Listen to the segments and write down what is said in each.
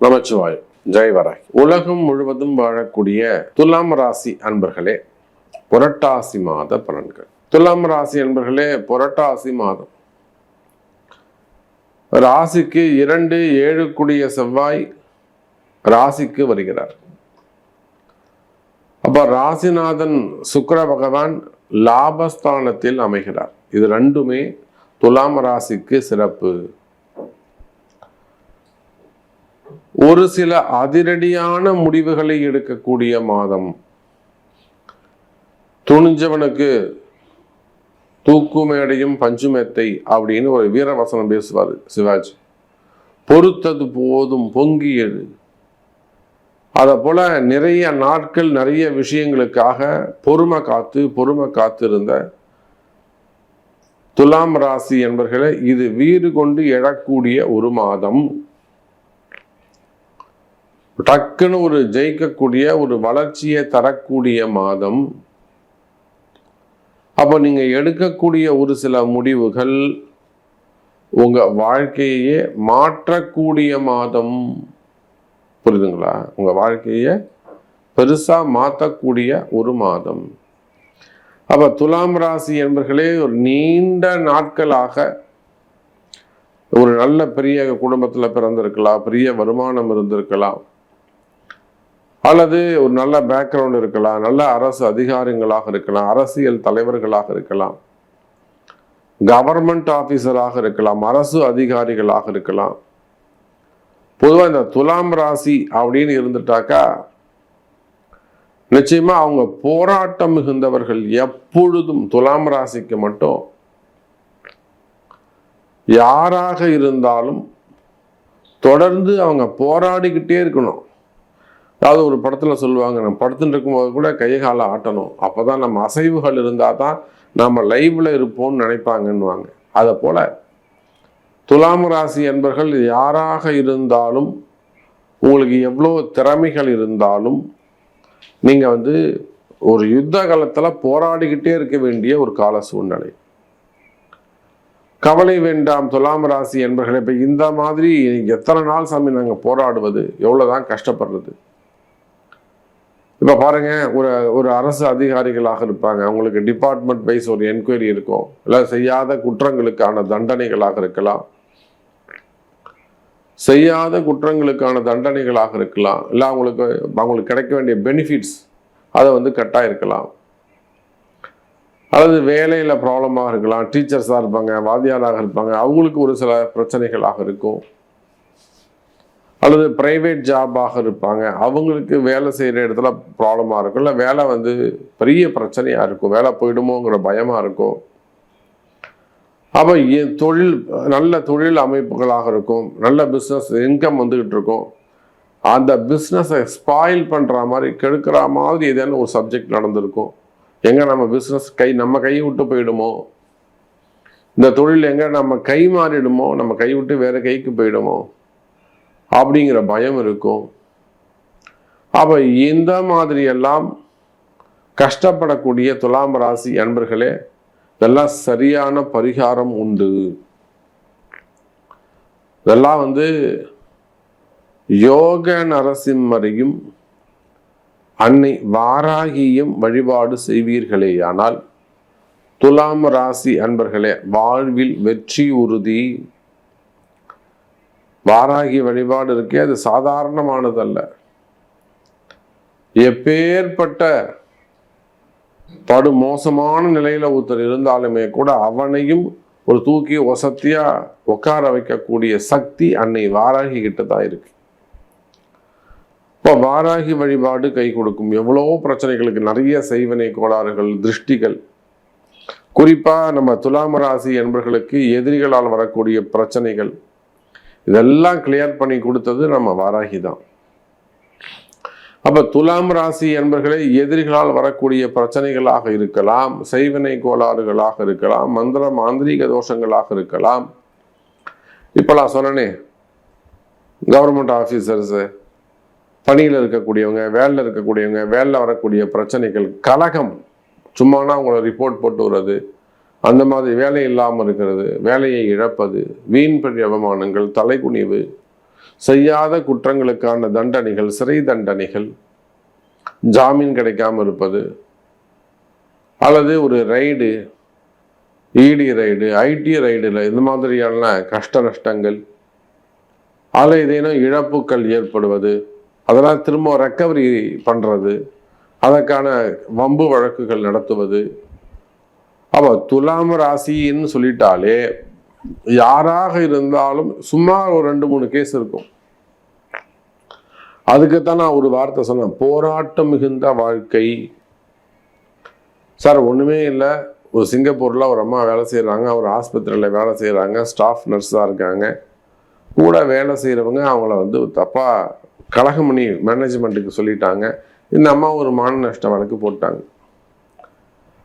நமச்சிவாயம் ஜெய்வராய் உலகம் முழுவதும் வாழக்கூடிய துலாம் ராசி அன்பர்களே புரட்டாசி மாத பலன்கள். துலாம் ராசி அன்பர்களே புரட்டாசி மாதம். ராசிக்கு இரண்டு ஏழு கூடிய செவ்வாய் ராசிக்கு வருகிறார். அப்ப ராசிநாதன் சுக்கர பகவான் லாபஸ்தானத்தில் அமைகிறார். இது ரெண்டுமே துலாம் ராசிக்கு சிறப்பு ஒரு சில அதிரடியான முடிவுகளை எடுக்கக்கூடிய மாதம். துணிஞ்சவனுக்கு தூக்கு மேடையும் பஞ்சு மெத்தை அப்படின்னு ஒரு வீரவசனம் பேசுவார் சிவாஜி. பொறுத்தது போதும் பொங்கி எழு. அதை போல நிறைய நாட்கள் நிறைய விஷயங்களுக்காக பொறுமை காத்து பொறுமை காத்து இருந்த துலாம் ராசி என்பர்களை இது வீறு கொண்டு எழக்கூடிய ஒரு மாதம். டக்குன்னு ஒரு ஜெயிக்கக்கூடிய ஒரு வளர்ச்சியை தரக்கூடிய மாதம். அப்போ நீங்கள் எடுக்கக்கூடிய ஒரு சில முடிவுகள் உங்கள் வாழ்க்கையே மாற்றக்கூடிய மாதம். புரியுதுங்களா? உங்கள் வாழ்க்கையை பெருசாக மாற்றக்கூடிய ஒரு மாதம். அப்போ துலாம் ராசி என்பர்களே ஒரு நீண்ட நாட்களாக ஒரு நல்ல பெரிய குடும்பத்தில் பிறந்திருக்கலாம் பெரிய வருமானம் இருந்திருக்கலாம். அல்லது ஒரு நல்ல பேக்ரவுண்ட் இருக்கலாம் நல்ல அரசு அதிகாரிகளாக இருக்கலாம் அரசியல் தலைவர்களாக இருக்கலாம் கவர்மெண்ட் ஆஃபீஸராக இருக்கலாம் அரசு அதிகாரிகளாக இருக்கலாம். பொதுவாக இந்த துலாம் ராசி அப்படின்னு இருந்துட்டாக்கா நிச்சயமாக அவங்க போராட்டம் மிகுந்தவர்கள் எப்பொழுதும் துலாம் ராசிக்கு மட்டும் யாராக இருந்தாலும் தொடர்ந்து அவங்க போராடிக்கிட்டே இருக்கணும். அதாவது ஒரு படத்தில் சொல்லுவாங்க நம்ம படுத்துட்டு இருக்கும்போது கூட கை காலை ஆட்டணும். அப்பதான் நம்ம அசைவுகள் இருந்தால் தான் நம்ம லைவில் இருப்போம்னு நினைப்பாங்கன்னுவாங்க. அதை போல் துலாம் ராசி என்பர்கள் யாராக இருந்தாலும் உங்களுக்கு எவ்வளோ திறமைகள் இருந்தாலும் நீங்கள் வந்து ஒரு யுத்த காலத்தில் போராடிக்கிட்டே இருக்க வேண்டிய ஒரு கால சூழ்நிலை. கவலை வேண்டாம் துலாம் ராசி என்பர்கள் இப்போ இந்த மாதிரி எத்தனை நாள் சாமி நாங்கள் போராடுவது? எவ்வளோ தான் கஷ்டப்படுறது? இப்போ பாருங்க ஒரு ஒரு அரசு அதிகாரிகளாக இருப்பாங்க. அவங்களுக்கு டிபார்ட்மெண்ட் வைஸ் ஒரு என்கொயரி இருக்கும். இல்லை செய்யாத குற்றங்களுக்கான தண்டனைகளாக இருக்கலாம். செய்யாத குற்றங்களுக்கான தண்டனைகளாக இருக்கலாம். இல்லை அவங்களுக்கு அவங்களுக்கு கிடைக்க வேண்டிய பெனிஃபிட்ஸ் அதை வந்து கட்டாக இருக்கலாம் அல்லது வேலையில் ப்ராப்ளமாக இருக்கலாம். டீச்சர்ஸாக இருப்பாங்க வாத்தியாராக இருப்பாங்க. அவங்களுக்கு ஒரு சில பிரச்சனைகளாக இருக்கும். அல்லது ப்ரைவேட் ஜாபாக இருப்பாங்க. அவங்களுக்கு வேலை செய்கிற இடத்துல ப்ராப்ளமாக இருக்கும். இல்லை வேலை வந்து பெரிய பிரச்சனையாக இருக்கும். வேலை போயிடுமோங்கிற பயமாக இருக்கும். அப்போ தொழில் நல்ல தொழில் அமைப்புகளாக இருக்கும். நல்ல பிஸ்னஸ் இன்கம் வந்துக்கிட்டு இருக்கும். அந்த பிஸ்னஸை ஸ்பாயில் பண்ணுற மாதிரி கெடுக்கிற மாதிரி ஏதேனும் ஒரு சப்ஜெக்ட் நடந்திருக்கும். எங்கே நம்ம பிஸ்னஸ் கை நம்ம கை விட்டு போயிடுமோ? இந்த தொழில் எங்கே நம்ம கை மாறிடுமோ? நம்ம கை விட்டு வேறு கைக்கு போயிடுமோ? அப்படிங்கிற பயம் இருக்கும். அப்ப இந்த மாதிரி எல்லாம் கஷ்டப்படக்கூடிய துலாம் ராசி அன்பர்களே இதெல்லாம் சரியான பரிகாரம் உண்டு. இதெல்லாம் வந்து யோக நரசிம்மரையும் அன்னை வாராகியும் வழிபாடு செய்வீர்களேயானால் துலாம் ராசி அன்பர்களே வாழ்வில் வெற்றி உறுதி. வாராகி வழிபாடு இருக்கே அது சாதாரணமானதல்ல. எப்பேற்பட்ட படு மோசமான நிலையில ஒருத்தர் இருந்தாலுமே கூட அவனையும் ஒரு தூக்கி ஒசத்தியா உட்கார வைக்கக்கூடிய சக்தி அன்னை வாராகி கிட்ட தான் இருக்கு. இப்போ வாராகி வழிபாடு கை கொடுக்கும். எவ்வளோ பிரச்சனைகளுக்கு நிறைய செய்வனை கோளாறுகள் திருஷ்டிகள். குறிப்பா நம்ம துலாம ராசி என்பர்களுக்கு எதிரிகளால் வரக்கூடிய பிரச்சனைகள். இதெல்லாம் கிளியர் பண்ணி கொடுத்தது நம்ம வாராகி தான். அப்ப துலாம் ராசி என்பர்களே எதிரிகளால் வரக்கூடிய பிரச்சனைகளாக இருக்கலாம் செய்வினை கோளாறுகளாக இருக்கலாம் மந்திர மாந்திரீக தோஷங்களாக இருக்கலாம். இப்ப நான் சொன்னனே கவர்மெண்ட் ஆஃபீஸர்ஸு பணியில் இருக்கக்கூடியவங்க வேலையில் இருக்கக்கூடியவங்க வேலையில் வரக்கூடிய பிரச்சனைகள் கலகம் சும்மானா உங்களை ரிப்போர்ட் போட்டு வர்றது. அந்த மாதிரி வேலை இல்லாமல் இருக்கிறது வேலையை இழப்பது வீண் பெரிய அவமானங்கள் தலைகுனிவு செய்யாத குற்றங்களுக்கான தண்டனைகள் சிறை தண்டனைகள் ஜாமீன் கிடைக்காமல் இருப்பது அல்லது ஒரு ரைடு இடி ரைடு ஐடி ரைடில் இந்த மாதிரியான கஷ்ட நஷ்டங்கள் அதில் ஏதேனும் இழப்புக்கள் ஏற்படுவது அதெல்லாம் திரும்ப ரெக்கவரி பண்ணுறது அதற்கான வம்பு வழக்குகள் நடத்துவது அப்போ துலாம் ராசின்னு சொல்லிட்டாலே யாராக இருந்தாலும் சுமார் ஒரு ரெண்டு மூணு கேஸ் இருக்கும். அதுக்குத்தான் நான் ஒரு வார்த்தை சொன்னேன். போராட்டம் மிகுந்த வாழ்க்கை. சார் ஒன்றுமே இல்லை. ஒரு சிங்கப்பூரில் ஒரு அம்மா வேலை செய்கிறாங்க ஒரு ஆஸ்பத்திரியில் வேலை செய்கிறாங்க ஸ்டாஃப் நர்ஸாக இருக்காங்க. கூட வேலை செய்கிறவங்க அவங்கள வந்து தப்பாக கழகமணி மேனேஜ்மெண்ட்டுக்கு சொல்லிட்டாங்க. இந்த அம்மா ஒரு மான நஷ்ட வழக்கு போட்டாங்க.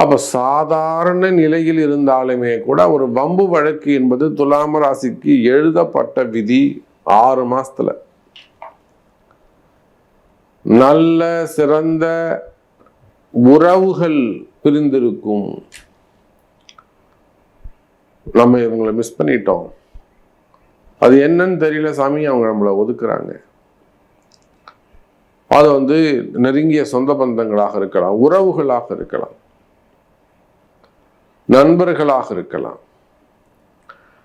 அப்போ சாதாரண நிலையில் இருந்தாலுமே கூட ஒரு வம்பு வழக்கு என்பது துலாம ராசிக்கு எழுதப்பட்ட விதி ஆறு மாசத்துல. நல்ல சிறந்த உறவுகள் பிரிந்திருக்கும். நம்ம இவங்களை மிஸ் பண்ணிட்டோம். அது என்னன்னு தெரியல சாமி அவங்க நம்மளை ஒதுக்குறாங்க. அது வந்து நெருங்கிய சொந்த பந்தங்களாக இருக்கலாம் உறவுகளாக இருக்கலாம். நண்பர்களாக இருக்கலாம்.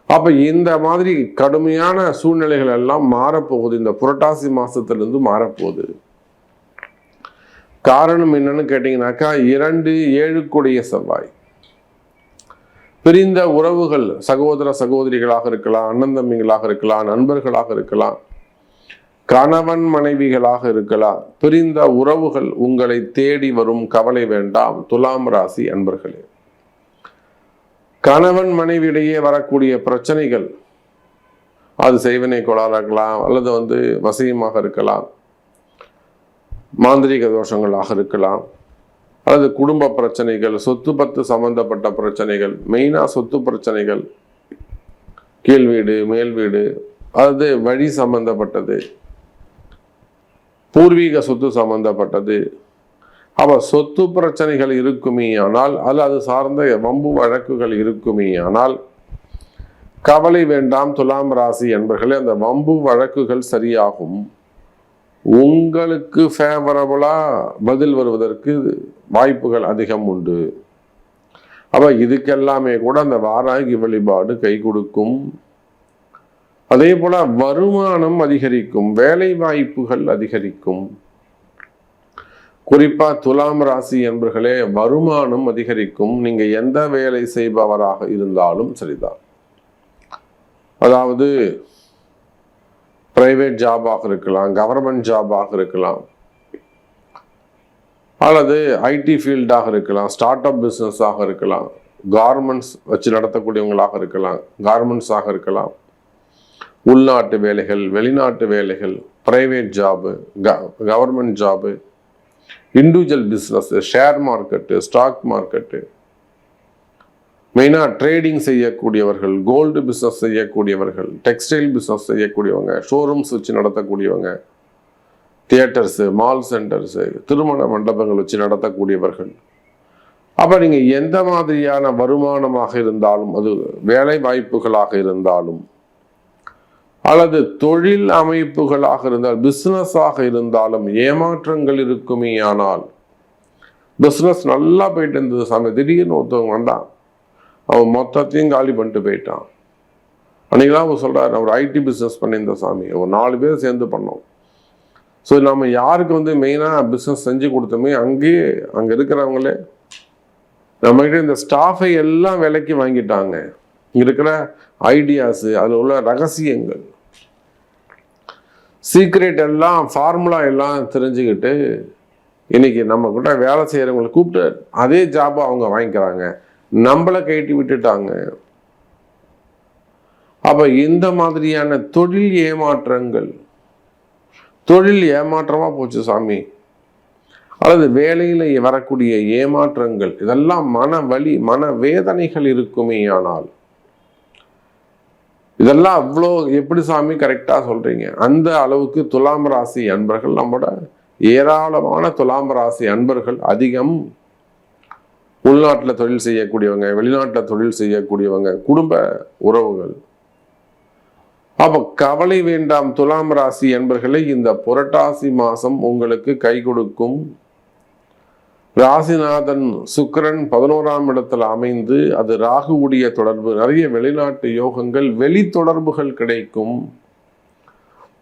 அப்ப இந்த மாதிரி கடுமையான சூழ்நிலைகள் எல்லாம் மாறப்போகுது. இந்த புரட்டாசி மாசத்திலிருந்து மாறப்போகுது. காரணம் என்னன்னு கேட்டீங்கன்னாக்கா இரண்டு ஏழுக்குடைய செவ்வாய். பிரிந்த உறவுகள் சகோதர சகோதரிகளாக இருக்கலாம் அண்ணன் தம்பிகளாக இருக்கலாம் நண்பர்களாக இருக்கலாம் கணவன் மனைவிகளாக இருக்கலாம். பிரிந்த உறவுகள் உங்களை தேடி வரும் கவலை வேண்டாம். துலாம் ராசி அன்பர்களே. கணவன் மனைவியிடையே வரக்கூடிய பிரச்சனைகள் அது செய்வினை கோளாறாக இருக்கலாம் அல்லது வந்து வசியமாக இருக்கலாம் மாந்திரிக தோஷங்களாக இருக்கலாம் அல்லது குடும்ப பிரச்சனைகள் சொத்து பத்து சம்பந்தப்பட்ட பிரச்சனைகள் மெயினாக சொத்து பிரச்சனைகள் கீழ் வீடு மேல் வீடு அல்லது வழி சம்பந்தப்பட்டது பூர்வீக சொத்து சம்பந்தப்பட்டது அப்போ சொத்து பிரச்சனைகள் இருக்குமே ஆனால் அல்ல அது சார்ந்த வம்பு வழக்குகள் இருக்குமே ஆனால் கவலை வேண்டாம் துலாம் ராசி என்பர்களே அந்த வம்பு வழக்குகள் சரியாகும். உங்களுக்கு ஃபேவரபுளாக பதில் வருவதற்கு வாய்ப்புகள் அதிகம் உண்டு. அப்போ இதுக்கெல்லாமே கூட அந்த வாராகி வழிபாடு கை கொடுக்கும். அதே போல் வருமானம் அதிகரிக்கும் வேலை வாய்ப்புகள் அதிகரிக்கும். குறிப்பா துலாம் ராசி என்பர்களே வருமானம் அதிகரிக்கும். நீங்க எந்த வேலை செய்பவராக இருந்தாலும் சரிதான். அதாவது பிரைவேட் ஜாபாக இருக்கலாம் கவர்மெண்ட் ஜாபாக இருக்கலாம். அல்லது ஐடி ஃபீல்டாக இருக்கலாம் ஸ்டார்ட் அப் பிஸ்னஸாக இருக்கலாம் கார்மெண்ட்ஸ் வச்சு நடத்தக்கூடியவங்களாக இருக்கலாம் கார்மெண்ட்ஸாக இருக்கலாம். உள்நாட்டு வேலைகள் வெளிநாட்டு வேலைகள் private job government job individual business share market stock market மெயினாக ட்ரேடிங் செய்யக்கூடியவர்கள் கோல்டு பிஸ்னஸ் செய்யக்கூடியவர்கள் டெக்ஸ்டைல் பிஸ்னஸ் செய்யக்கூடியவங்க ஷோரூம்ஸ் வச்சு நடத்தக்கூடியவங்க தியேட்டர்ஸு மால் சென்டர்ஸு திருமண மண்டபங்கள் வச்சு நடத்தக்கூடியவர்கள். அப்போ நீங்கள் எந்த மாதிரியான வருமானமாக இருந்தாலும் அது வேலை வாய்ப்புகளாக இருந்தாலும் அல்லது தொழில் அமைப்புகளாக இருந்தால் பிஸ்னஸாக இருந்தாலும் ஏமாற்றங்கள் இருக்குமே ஆனால் பிஸ்னஸ் நல்லா போயிட்டு இருந்தது. சாமி திடீர்னு ஒருத்தவங்க வந்தான். அவன் மொத்தத்தையும் காலி பண்ணிட்டு போயிட்டான். அன்றைக்கெல்லாம் அவர் சொல்கிறார் நான் ஒரு ஐடி பிஸ்னஸ் பண்ணியிருந்தேன் சாமி. ஒரு நாலு பேர் சேர்ந்து பண்ணோம். ஸோ நம்ம யாருக்கு வந்து மெயினாக பிஸ்னஸ் செஞ்சு கொடுத்தோமே அங்கேயே அங்கே இருக்கிறவங்களே நம்மகிட்ட இந்த ஸ்டாஃபை எல்லாம் விலைக்கு வாங்கிட்டாங்க. இங்கே இருக்கிற ஐடியாஸு அதில் உள்ள ரகசியங்கள். சீக்ரெட் எல்லாம் ஃபார்முலா எல்லாம் தெரிஞ்சுக்கிட்டு இன்னைக்கு நம்ம வேலை செய்கிறவங்களை கூப்பிட்டு அதே ஜாபை அவங்க வாங்கிக்கிறாங்க. நம்மளை கைட்டி விட்டுட்டாங்க. அப்போ இந்த மாதிரியான தொழில் ஏமாற்றங்கள் தொழில் ஏமாற்றமாக போச்சு சாமி. அல்லது வேலையில் வரக்கூடிய ஏமாற்றங்கள் இதெல்லாம் மன வலி மன வேதனைகள் இருக்குமே ஆனால் இதெல்லாம் அவ்வளோ எப்படி சாமி கரெக்டாக சொல்கிறீங்க அந்த அளவுக்கு துலாம் ராசி அன்பர்கள் நம்மளோட ஏராளமான துலாம் ராசி அன்பர்கள் அதிகம் உள்நாட்டில் தொழில் செய்யக்கூடியவங்க வெளிநாட்டில் தொழில் செய்யக்கூடியவங்க குடும்ப உறவுகள். அப்போ கவலை வேண்டாம் துலாம் ராசி என்பர்களை இந்த புரட்டாசி மாதம் உங்களுக்கு கை கொடுக்கும் ராசிநாதன் சுக்கிரன் பதினோராம் இடத்துல அமைந்து அது ராகுவுடைய தொடர்பு. நிறைய வெளிநாட்டு யோகங்கள் வெளி தொடர்புகள் கிடைக்கும்.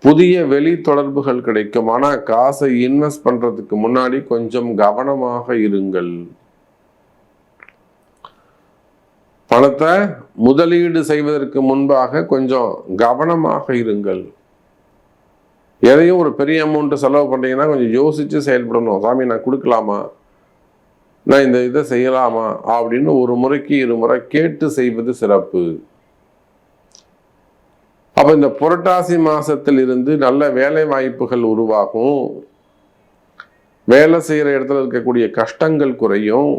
புதிய வெளி தொடர்புகள் கிடைக்கும். ஆனால் காசை இன்வெஸ்ட் பண்ணுறதுக்கு முன்னாடி கொஞ்சம் கவனமாக இருங்கள். பணத்தை முதலீடு செய்வதற்கு முன்பாக கொஞ்சம் கவனமாக இருங்கள். எதையும் ஒரு பெரிய அமௌண்ட்டு செலவு பண்ணீங்கன்னா கொஞ்சம் யோசித்து செயல்படணும். சாமி நான் கொடுக்கலாமா? நான் இந்த இதை செய்யலாமா அப்படின்னு ஒரு முறைக்கு இருமுறை கேட்டு செய்வது சிறப்பு. அப்போ இந்த புரட்டாசி மாசத்தில் இருந்து நல்ல வேலை வாய்ப்புகள் உருவாகும். வேலை செய்கிற இடத்துல இருக்கக்கூடிய கஷ்டங்கள் குறையும்.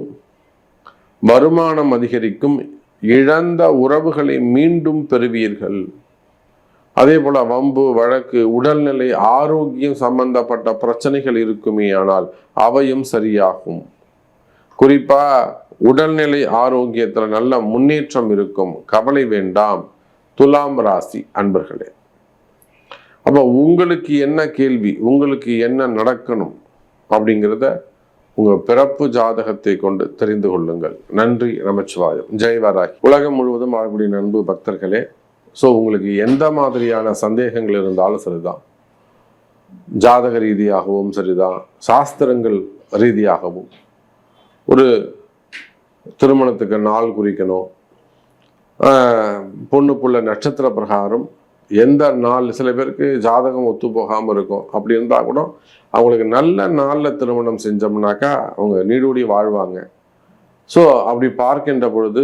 வருமானம் அதிகரிக்கும். இழந்த உறவுகளை மீண்டும் பெறுவீர்கள். அதே போல வம்பு வழக்கு உடல்நிலை ஆரோக்கியம் சம்பந்தப்பட்ட பிரச்சனைகள் இருக்குமே ஆனால் அவையும் சரியாகும். குறிப்பாக உடல்நிலை ஆரோக்கியத்தில் நல்ல முன்னேற்றம் இருக்கும். கவலை வேண்டாம். துலாம் ராசி அன்பர்களே. அப்போ உங்களுக்கு என்ன கேள்வி? உங்களுக்கு என்ன நடக்கணும்? அப்படிங்கிறத உங்கள் பிறப்பு ஜாதகத்தை கொண்டு தெரிந்து கொள்ளுங்கள். நன்றி நமச்சிவாயம் ஜெய் வராகி. உலகம் முழுவதும் ஆகக்கூடிய நண்பு பக்தர்களே ஸோ உங்களுக்கு எந்த மாதிரியான சந்தேகங்கள் இருந்தாலும் சரிதான். ஜாதக ரீதியாகவும் சரிதான். சாஸ்திரங்கள் ரீதியாகவும். ஒரு திருமணத்துக்கு நாள் குறிக்கணும். பொண்ணு புள்ள நட்சத்திர பிரகாரம் எந்த நாள் சில பேருக்கு ஜாதகம் ஒத்து போகாமல் இருக்கும். அப்படி இருந்தால் கூட அவங்களுக்கு நல்ல நாளில் திருமணம் செஞ்சோம்னாக்கா அவங்க நீடூடி வாழ்வாங்க. ஸோ அப்படி பார்க்கின்ற பொழுது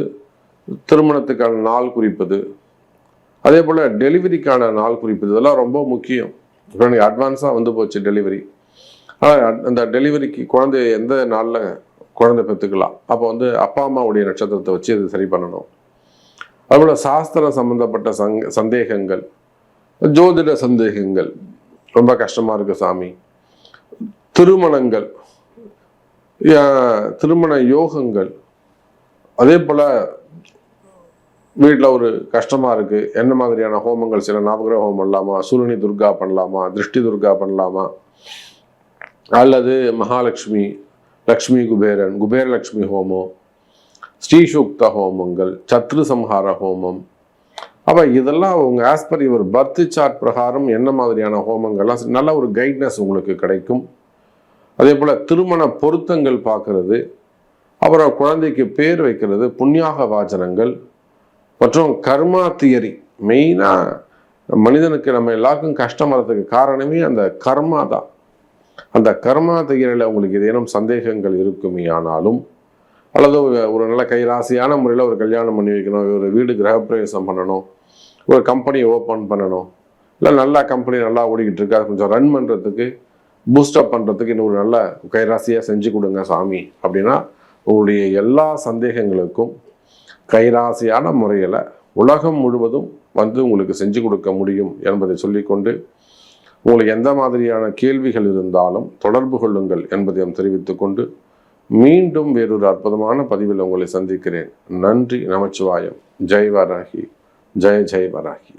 திருமணத்துக்கான நாள் குறிப்பது அதே போல் டெலிவரிக்கான நாள் குறிப்பது இதெல்லாம் ரொம்ப முக்கியம். இப்போ எனக்கு அட்வான்ஸாக வந்து போச்சு டெலிவரி. ஆனால் அந்த டெலிவரிக்கு குழந்தை எந்த நாளில் குழந்தை பெற்றுக்கலாம். அப்போ வந்து அப்பா அம்மாவுடைய நட்சத்திரத்தை வச்சு இது சரி பண்ணணும். அதுபோல் சாஸ்திரம் சம்மந்தப்பட்ட சங் சந்தேகங்கள் ஜோதிட சந்தேகங்கள். ரொம்ப கஷ்டமாக இருக்குது சாமி. திருமணங்கள் யா- திருமண யோகங்கள். அதே போல் வீட்டில் ஒரு கஷ்டமாக இருக்குது என்ன மாதிரியான ஹோமங்கள் சில நவகிரக ஹோமம் பண்ணலாமா? சூரியனி துர்கா பண்ணலாமா? திருஷ்டி துர்கா பண்ணலாமா? அல்லது மகாலட்சுமி லக்ஷ்மி குபேரன் குபேரலக்ஷ்மி ஹோமம் ஸ்ரீசூக்த ஹோமங்கள் சத்ரு சம்ஹார ஹோமம். அப்போ இதெல்லாம் அவங்க ஆஸ் பர் இவர் பர்த் சார்ட் பிரகாரம் என்ன மாதிரியான ஹோமங்கள்லாம் நல்ல ஒரு கைட்னஸ் உங்களுக்கு கிடைக்கும். அதே போல் திருமண பொருத்தங்கள் பார்க்கறது. அப்புறம் குழந்தைக்கு பேர் வைக்கிறது புண்ணியாக வாசனங்கள் மற்றும் கர்மா தியரி மெயினாக மனிதனுக்கு நம்ம எல்லாருக்கும் கஷ்டம் வரதுக்கு காரணமே அந்த கர்மா தான். அந்த கர்மா தியரியில் உங்களுக்கு ஏதேனும் சந்தேகங்கள் இருக்குமே ஆனாலும் அல்லது ஒரு நல்ல கைராசியான முறையில் ஒரு கல்யாணம் பண்ணி வைக்கணும் ஒரு வீடு கிரகப்பிரவேசம் பண்ணணும் ஒரு கம்பெனி ஓப்பன் பண்ணணும் இல்லை நல்லா கம்பெனி நல்லா ஓடிக்கிட்டு இருக்கு அது கொஞ்சம் ரன் பண்ணுறதுக்கு பூஸ்டப் பண்ணுறதுக்கு இன்னும் ஒரு நல்ல கைராசியாக செஞ்சு கொடுங்க சாமி. அப்படின்னா உங்களுடைய எல்லா சந்தேகங்களுக்கும் கைராசியான முறையில் உலகம் முழுவதும் வந்து உங்களுக்கு செஞ்சு கொடுக்க முடியும் என்பதை சொல்லிக்கொண்டு உங்களுக்கு எந்த மாதிரியான கேள்விகள் இருந்தாலும் தொடர்பு கொள்ளுங்கள் என்பதையும் தெரிவித்துக்கொண்டு மீண்டும் வேறொரு அற்புதமான பதிவில் உங்களை சந்திக்கிறேன். நன்றி நமச்சிவாயம். ஜெய் வராகி ஜெய ஜெய் வராகி